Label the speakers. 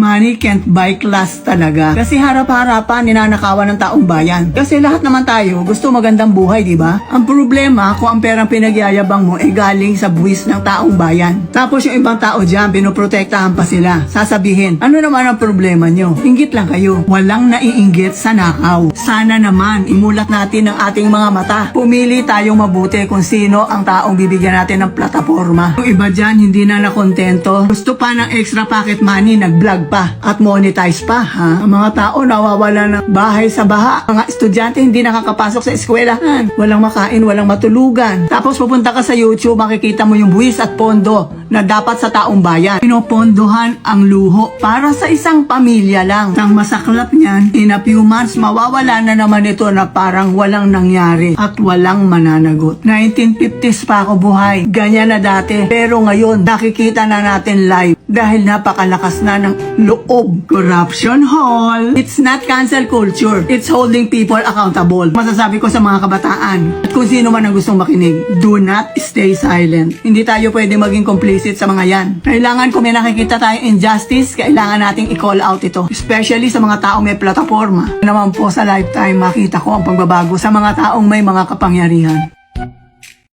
Speaker 1: Money can't buy class talaga. Kasi harap-harapan ninanakawan ng taong bayan. Kasi lahat naman tayo gusto magandang buhay, di ba? Ang problema kung ang perang pinagyayabang mo ay galing sa buwis ng taong bayan. Tapos yung ibang tao dyan, pinoprotektahan pa sila. Sasabihin, ano naman ang problema nyo? Inggit lang kayo. Walang naiinggit sa nakaw. Sana naman, imulat natin ang ating mga mata. Pumili tayong mabuti kung sino ang taong bibigyan natin ng plataforma. Yung iba dyan, hindi na nakontento. Gusto pa ng extra pocket money, nag-vlog pa at monetize pa. Ha? Ang mga tao nawawala ng bahay sa baha. Mga estudyante hindi nakakapasok sa eskwelahan. Walang makain, walang matulugan. Tapos pupunta ka sa YouTube, makikita mo yung buwis at pondo na dapat sa taong bayan. Pinopondohan ang luho para sa isang pamilya lang. Ang masaklap niyan, in a few months, mawawala na naman ito na parang walang nangyari at walang mananagot. 1950s pa ako buhay. Ganyan na dati. Pero ngayon, nakikita na natin live dahil napakalakas na ng loob. Corruption Hall. It's not cancel culture. It's holding people accountable. Masasabi ko sa mga kabataan at kung sino man ang gustong makinig, do not stay silent. Hindi tayo pwede maging complicit sa mga yan. Kailangan kung may nakikita tayong injustice, kailangan nating i-call out ito. Especially sa mga taong may plataforma. Naman po sa lifetime makita ko ang pagbabago sa mga taong may mga kapangyarihan.